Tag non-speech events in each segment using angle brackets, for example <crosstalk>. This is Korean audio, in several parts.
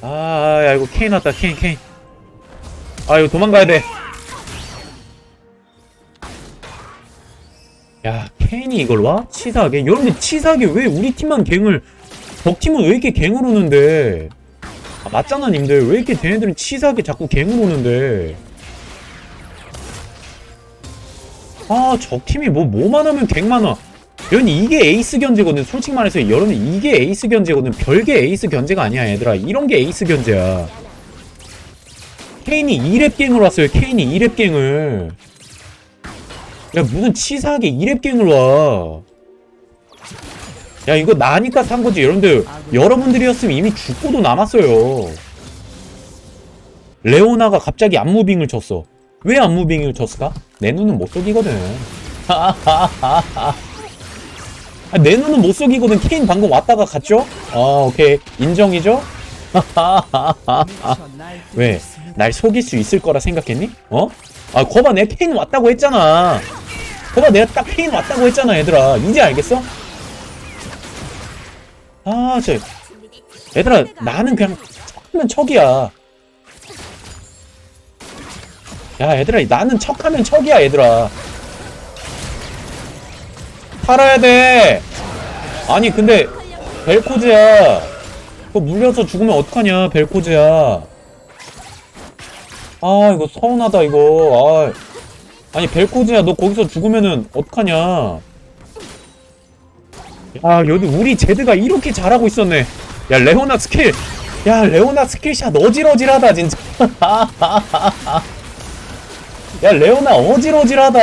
아, 야, 이거 케인 왔다, 케인, 케인. 아, 이거 도망가야 돼. 야, 케인이 이걸 와? 치사하게? 여러분들 치사하게 왜 우리 팀만 갱을, 적팀은 왜 이렇게 갱을 오는데? 아, 맞잖아, 님들. 왜 이렇게 쟤네들은 치사하게 자꾸 갱을 오는데? 아, 적팀이 뭐, 뭐만 하면 갱만 와. 여러분, 이게 에이스 견제거든. 솔직히 말해서, 여러분, 이게 에이스 견제거든. 별게 에이스 견제가 아니야, 얘들아. 이런 게 에이스 견제야. 케인이 2렙 갱을 왔어요, 케인이 2렙 갱을. 야, 무슨 치사하게 2렙 갱을 와. 야, 이거 나니까 산 거지. 여러분들, 여러분들이었으면 이미 죽고도 남았어요. 레오나가 갑자기 안무빙을 쳤어. 왜 안무빙을 쳤을까? 내 눈은 못 속이거든. <laughs> 아, 내 눈은 못 속이거든. 케인 방금 왔다가 갔죠? 아, 오케이. 인정이죠? <laughs> 왜? 날 속일 수 있을 거라 생각했니? 어? 아, 거봐, 내가 케인 왔다고 했잖아. 거봐, 내가 딱 케인 왔다고 했잖아, 얘들아. 이제 알겠어? 아, 저, 얘들아, 나는 그냥 척하면 척이야. 야, 얘들아, 나는 척하면 척이야, 얘들아. 살아야 돼. 아니, 근데 벨코즈야. 그거 물려서 죽으면 어떡하냐, 벨코즈야. 아, 이거 서운하다, 이거. 아. 아니, 벨코즈야, 너 거기서 죽으면은 어떡하냐. 야, 여기 우리 제드가 이렇게 잘하고 있었네. 야, 레오나 스킬. 야, 레오나 스킬샷 어질어질하다, 진짜. <laughs> 야, 레오나 어질어질하다.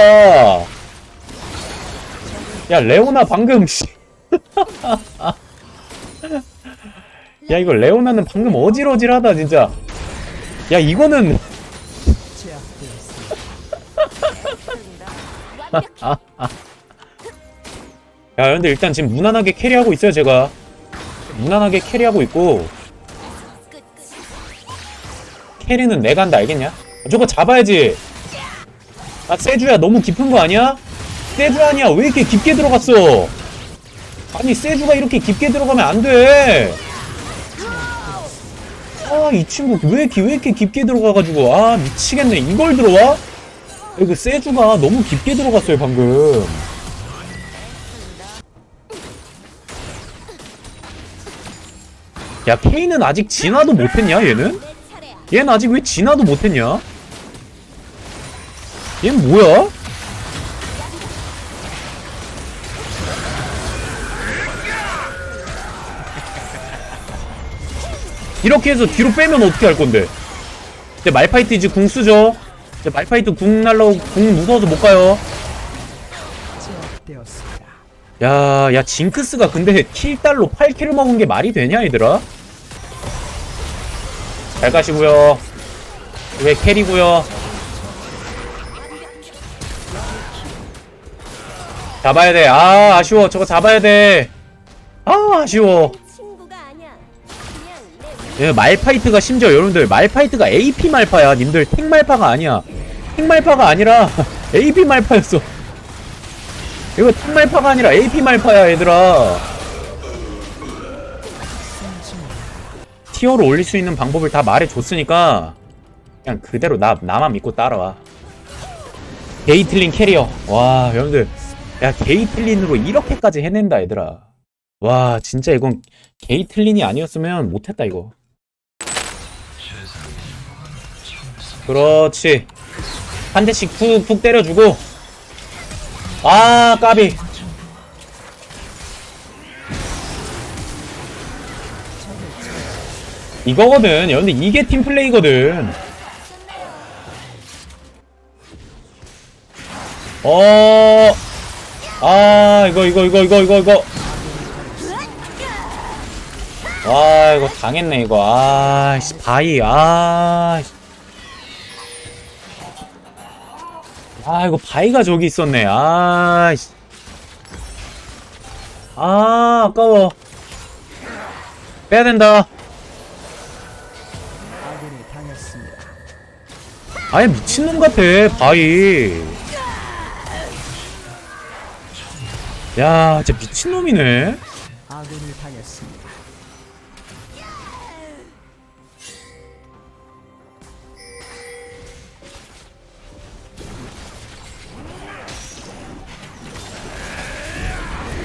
야, 레오나 방금, 씨. <laughs> 야, 이거 레오나는 방금 어질어질하다, 진짜. 야, 이거는. <laughs> 야, 근데 일단 지금 무난하게 캐리하고 있어요, 제가. 무난하게 캐리하고 있고. 캐리는 내가 한다, 알겠냐? 저거 잡아야지. 아, 세주야, 너무 깊은 거 아니야? 세주 아니야, 왜 이렇게 깊게 들어갔어? 아니, 세주가 이렇게 깊게 들어가면 안 돼. 아, 이 친구 왜 왜 이렇게 깊게 들어가가지고. 아, 미치겠네. 이걸 들어와? 이거 세주가 너무 깊게 들어갔어요, 방금. 야, 케이는 아직 진화도 못했냐, 얘는? 얘는 아직 왜 진화도 못했냐? 얘는 뭐야? 이렇게 해서 뒤로 빼면 어떻게 할 건데? 이제 말파이트 이제 궁 쓰죠? 이제 말파이트 궁 날라고 궁 무서워서 못 가요. 야, 야, 징크스가 근데 킬달로 8킬을 먹은 게 말이 되냐, 얘들아? 잘 가시고요. 왜 캐리고요. 잡아야 돼. 아, 아쉬워. 저거 잡아야 돼. 아, 아쉬워. 예, 말파이트가 심지어 여러분들 말파이트가 AP 말파야. 님들 탱 말파가 아니야. 탱 말파가 아니라 <laughs> AP 말파였어. 이거 탱 말파가 아니라 AP 말파야, 얘들아. 티어로 올릴 수 있는 방법을 다 말해줬으니까 그냥 그대로 나 나만 믿고 따라와. 게이틀린 캐리어. 와, 여러분들. 야, 게이틀린으로 이렇게까지 해낸다, 얘들아. 와, 진짜 이건 게이틀린이 아니었으면 못했다, 이거. 그렇지. 한 대씩 푹푹 때려주고. 아, 까비. 이거거든. 야, 근데 이게 팀플레이거든. 어, 아, 이거, 이거, 이거, 이거, 이거, 이거. 와, 이거 당했네, 이거. 아, 씨, 바이, 아. 아, 이거 바이가 저기 있었네. 아, 씨. 아, 아까워. 빼야 된다. 아예 미친놈 같아, 바이. 야, 진짜 미친놈이네. 아군이 당했습니다.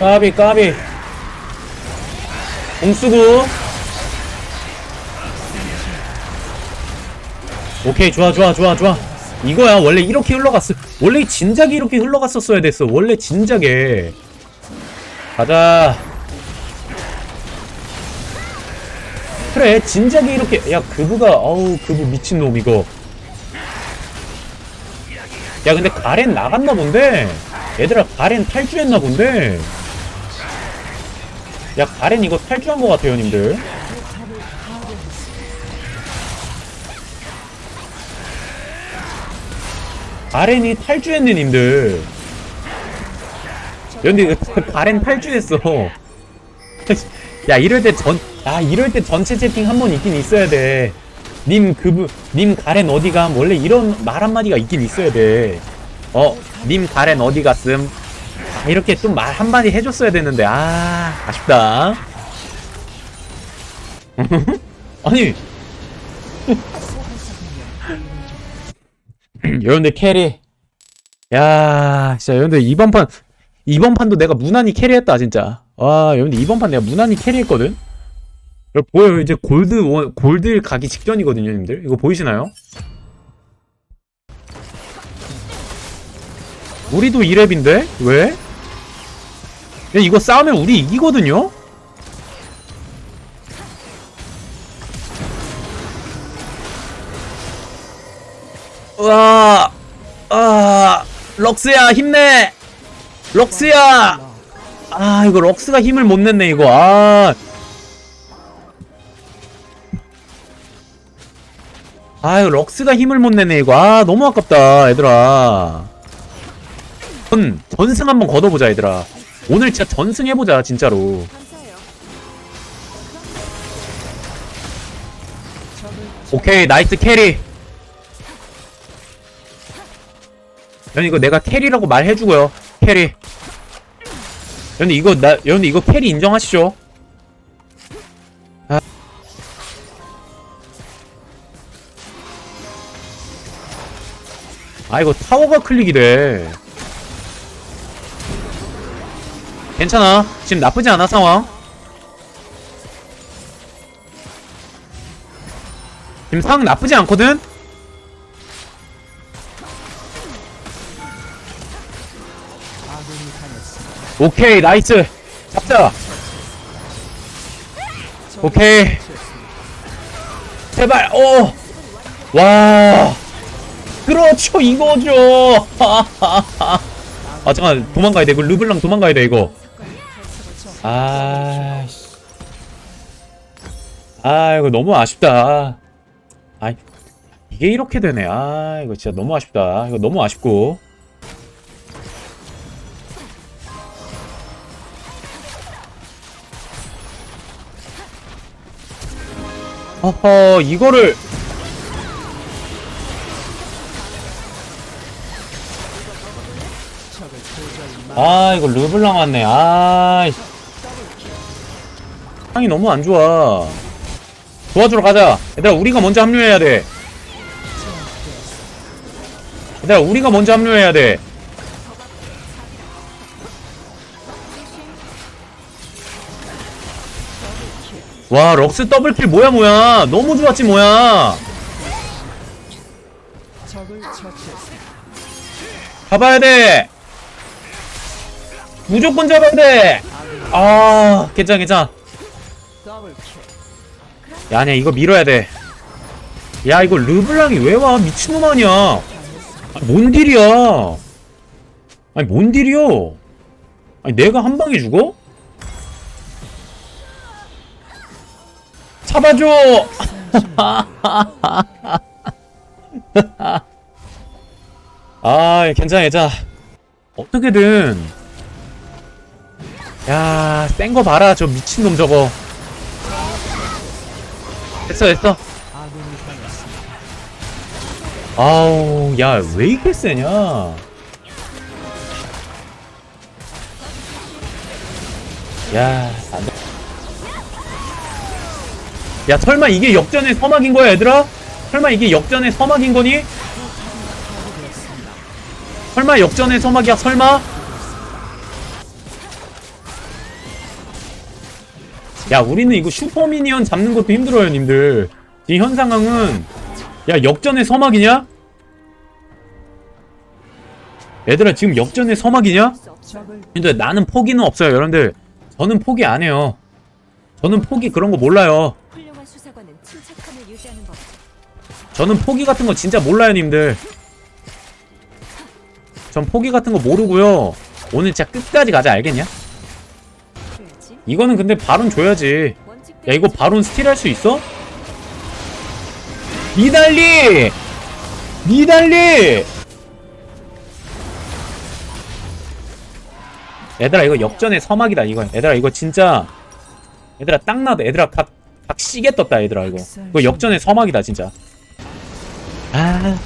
까비 까비. 공수구 오케이 좋아 좋아 좋아 좋아. 이거야. 원래 이렇게 흘러갔어 원래 진작에 이렇게 흘러갔었어야 됐어. 원래 진작에. 가자. 그래 진작에 이렇게. 야 그부가 어우 그부 미친놈 이거. 야 근데 가렌 나갔나 본데? 얘들아 가렌 탈주했나 본데 야 가렌 이거 탈주한 것 같아요 님들. 가렌이 탈주했네 님들. 이거 가렌 <laughs> 탈주했어. <laughs> 야 이럴 때 전 아 이럴 때 전체 채팅 한 번 있긴 있어야 돼 님 그분 님 가렌 어디 감? 원래 이런 말 한마디가 있긴 있어야 돼어님 가렌 어디 갔음? 아, 이렇게 좀 말 한마디 해줬어야 되는데 아 아쉽다 <laughs> 아니 <laughs> 여러분들 캐리 야 진짜 여러분들 이번 판 이번 판도 내가 무난히 캐리했다 진짜 와 여러분들 이번 판 내가 무난히 캐리했거든 보여요 이제 골드 원, 골드 가기 직전이거든요 님들 이거 보이시나요? 우리도 2렙인데? 왜? 야 이거 싸우면 우리 이기거든요? 우와 아 럭스야 힘내! 럭스야! 아 이거 럭스가 힘을 못 냈네 이거. 아. 아유 럭스가 힘을 못 내네 이거. 아 너무 아깝다 얘들아. 전 전승 한번 걷어보자 얘들아 오늘 진짜 전승 해보자 진짜로. 오케이 나이스 캐리. 연 이거 내가 캐리라고 말해주고요. 캐리. 연 이거 나 연 이거 캐리 인정하시죠? 아. 아 이거 타워가 클릭이 돼 괜찮아. 지금 나쁘지 않아 상황. 지금 상황 나쁘지 않거든? 오케이 나이스. 잡자. 오케이. 제발 오와. 그렇죠 이거죠. <laughs> 아 잠깐 도망가야 돼 이거. 르블랑 도망가야 돼 이거 아 씨. 아 이거 너무 아쉽다. 아 이게 이렇게 되네. 아 이거 진짜 너무 아쉽다. 이거 너무 아쉽고. 허허 이거를. 아 이거 르블랑 왔네. 아 상이 너무 안 좋아 도와주러 가자 얘들아 우리가 먼저 합류해야 돼 얘들아 우리가 먼저 합류해야 돼 와, 럭스 더블킬 뭐야, 뭐야. 너무 좋았지, 뭐야. 잡아야 돼. 무조건 잡아야 돼. 아, 괜찮아, 괜찮아. 야, 아니야, 이거 밀어야 돼. 야, 이거 르블랑이 왜 와? 미친놈 아니야. 아니, 뭔 딜이야. 아니, 뭔 딜이요? 아니, 내가 한 방에 죽어? 잡아줘! <laughs> 아, 괜찮아, 괜찮아. 어떻게든. 야, 센 거 봐라, 저 미친놈 저거. 됐어, 됐어. 아우, 야, 왜 이렇게 세냐? 야, 안 돼. 야 설마 이게 역전의 서막인 거야 얘들아? 설마 이게 역전의 서막인 거니? 설마 역전의 서막이야 설마? 야 우리는 이거 슈퍼미니언 잡는 것도 힘들어요 님들 지금 현 상황은 야 역전의 서막이냐? 얘들아 지금 역전의 서막이냐? 근데 나는 포기는 없어요 여러분들 저는 포기 안 해요 저는 포기 그런 거 몰라요. 저는 포기 같은 거 진짜 몰라요 님들 전 포기 같은 거 모르고요 오늘 진짜 끝까지 가자 알겠냐? 이거는 근데 바론 줘야지 야 이거 바론 스틸 할 수 있어? 니달리! 니달리! 얘들아 이거 역전의 서막이다 이거 얘들아 이거 진짜 얘들아 딱 나도 얘들아 각, 각 시계 떴다 얘들아 이거 이거 역전의 서막이다 진짜 아